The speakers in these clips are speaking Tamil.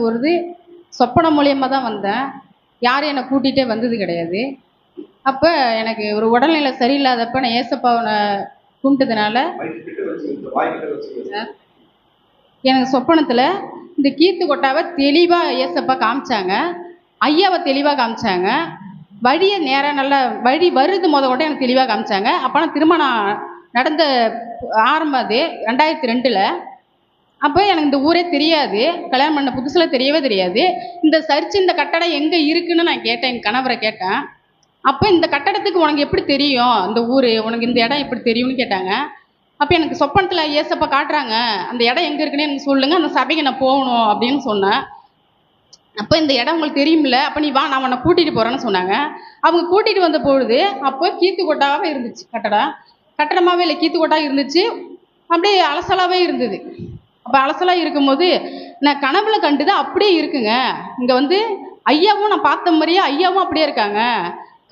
பொழுது சொப்பனம் மூலியமாக தான் வந்தேன். யாரும் என்னை கூட்டிகிட்டே வந்தது கிடையாது. அப்போ எனக்கு ஒரு உடல்நிலை சரியில்லாதப்ப நான் ஏசப்பாவை கும்பிட்டதுனால எனக்கு சொப்பனத்தில் இந்த கீத்து கொட்டாவை தெளிவாக ஏசப்பா காமிச்சாங்க. ஐயாவை தெளிவாக காமிச்சாங்க. வழியை நேராக நல்லா வழி வருது முத கொண்டு எனக்கு தெளிவாக காமிச்சாங்க. அப்போ நான் திருமணம் நடந்த ஆரம்பம் அது. ரெண்டாயிரத்தி ரெண்டில் அப்போ எனக்கு இந்த ஊரே தெரியாது. கல்யாணம் பண்ண புதுசில் தெரியவே தெரியாது. இந்த சர்ச் இந்த கட்டடம் எங்கே இருக்குன்னு நான் கேட்டேன். என் கணவரை கேட்டேன். அப்போ இந்த கட்டடத்துக்கு உனக்கு எப்படி தெரியும்? இந்த ஊர் உனக்கு இந்த இடம் எப்படி தெரியும்னு கேட்டாங்க. அப்போ எனக்கு சொப்பனத்தில் ஏசப்பா காட்டுறாங்க. அந்த இடம் எங்கே இருக்குன்னு எனக்கு சொல்லுங்கள் அந்த சபைக்கு நான் போகணும் அப்படின்னு சொன்னேன். அப்போ இந்த இடம் உங்களுக்கு தெரியும்ல? அப்போ நீ வா நான் உன்னை கூட்டிகிட்டு போகிறேன்னு சொன்னாங்க. அவங்க கூட்டிகிட்டு வந்த பொழுது அப்போ கீத்து கொட்டாவே இருந்துச்சு கட்டடம். கட்டடமாகவே இல்லை கீத்து கொட்டா இருந்துச்சு. அப்படியே அலசலாகவே இருந்தது. அப்போ அலசலாக இருக்கும்போது நான் கனவுல கண்டது அப்படியே இருக்குங்க. இங்கே வந்து ஐயாவும் நான் பார்த்த மாதிரியே ஐயாவும் அப்படியே இருக்காங்க.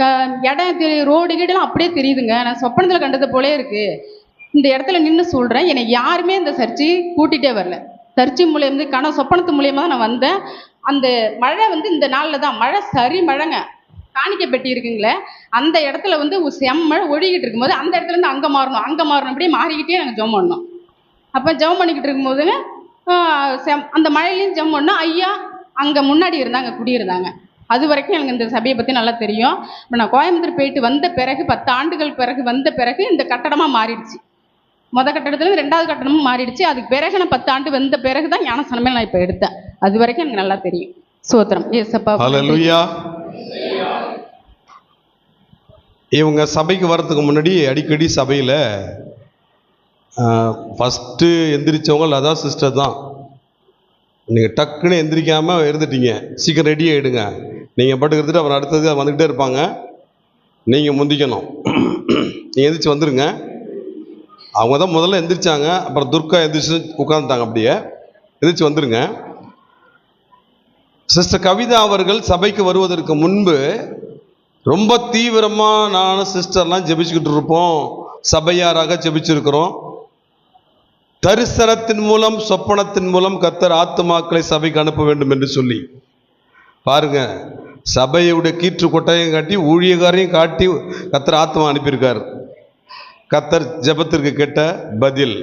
க இடம் தெரி ரோடு கீடெல்லாம் அப்படியே தெரியுதுங்க. நான் சொப்பனத்தில் கண்டது போலே இருக்குது இந்த இடத்துல நின்று சொல்கிறேன் என்னை யாருமே இந்த சர்ச்சு கூட்டிகிட்டே வரல. சர்ச்சு மூலியம் கனவு சொப்பனத்து மூலியமாக தான் நான் வந்தேன். அந்த மழை வந்து இந்த நாளில் தான். மழை சரி மழைங்க. காணிக்கை பெட்டி இருக்குங்களே அந்த இடத்துல வந்து செம்மழை ஒழுகிட்டு இருக்கும்போது அந்த இடத்துலேருந்து அங்கே மாறணும் அங்கே மாறணும் அப்படியே மாறிக்கிட்டே நாங்கள் ஜோம் பண்ணோம். அப்போ ஜெபம் பண்ணிக்கிட்டு இருக்கும்போதுங்க செம் அந்த மழையிலையும் ஜெபம் பண்ணோம். ஐயா அங்கே முன்னாடி இருந்தாங்க குடியிருந்தாங்க. அது வரைக்கும் எனக்கு இந்த சபையை பற்றி நல்லா தெரியும். இப்போ நான் கோயம்புத்தூர் போயிட்டு வந்த பிறகு பத்து ஆண்டுகள் பிறகு வந்த பிறகு இந்த கட்டடமாக மாறிடுச்சு. முத கட்டடத்துல ரெண்டாவது கட்டடமும் மாறிடுச்சு. அதுக்கு பிறகு நான் பத்து ஆண்டு வந்த பிறகு தான் ஞானசனமே நான் இப்போ எடுத்தேன். அது வரைக்கும் எனக்கு நல்லா தெரியும். சோத்திரம் ஏசப்பா இவங்க சபைக்கு வர்றதுக்கு முன்னாடி அடிக்கடி சபையில் ஃபஸ்ட்டு எந்திரிச்சவங்க அதான் சிஸ்டர் தான். நீங்கள் டக்குன்னு எந்திரிக்காமல் இருந்துட்டீங்க. சீக்கிரம் ரெடி ஆகிடுங்க நீங்கள் பாட்டுக்கு இருந்துட்டு அப்புறம் அடுத்தது வந்துக்கிட்டே இருப்பாங்க. நீங்கள் முந்திக்கணும். நீங்கள் எந்திரிச்சு வந்துடுங்க அவங்க தான் முதல்ல எந்திரிச்சாங்க. அப்புறம் துர்கா எந்திரிச்சு உட்காந்துட்டாங்க அப்படியே. எந்திரிச்சு வந்துடுங்க சிஸ்டர் கவிதா அவர்கள் சபைக்கு வருவதற்கு முன்பு ரொம்ப தீவிரமாக நானும் சிஸ்டர்லாம் ஜெபிச்சுக்கிட்டு இருப்போம். சபையாராக ஜெபிச்சிருக்கிறோம். தரிசனத்தின் மூலம் சொப்பனத்தின் மூலம் கத்தர் ஆத்துமாக்களை சபைக்கு அனுப்ப வேண்டும் என்று சொல்லி. பாருங்க சபையுடைய கீற்று கொட்டையும் காட்டி ஊழியக்காரையும் காட்டி கத்தர் ஆத்மா அனுப்பியிருக்கார். கத்தர் ஜெபத்திற்கு கேட்ட பதில்.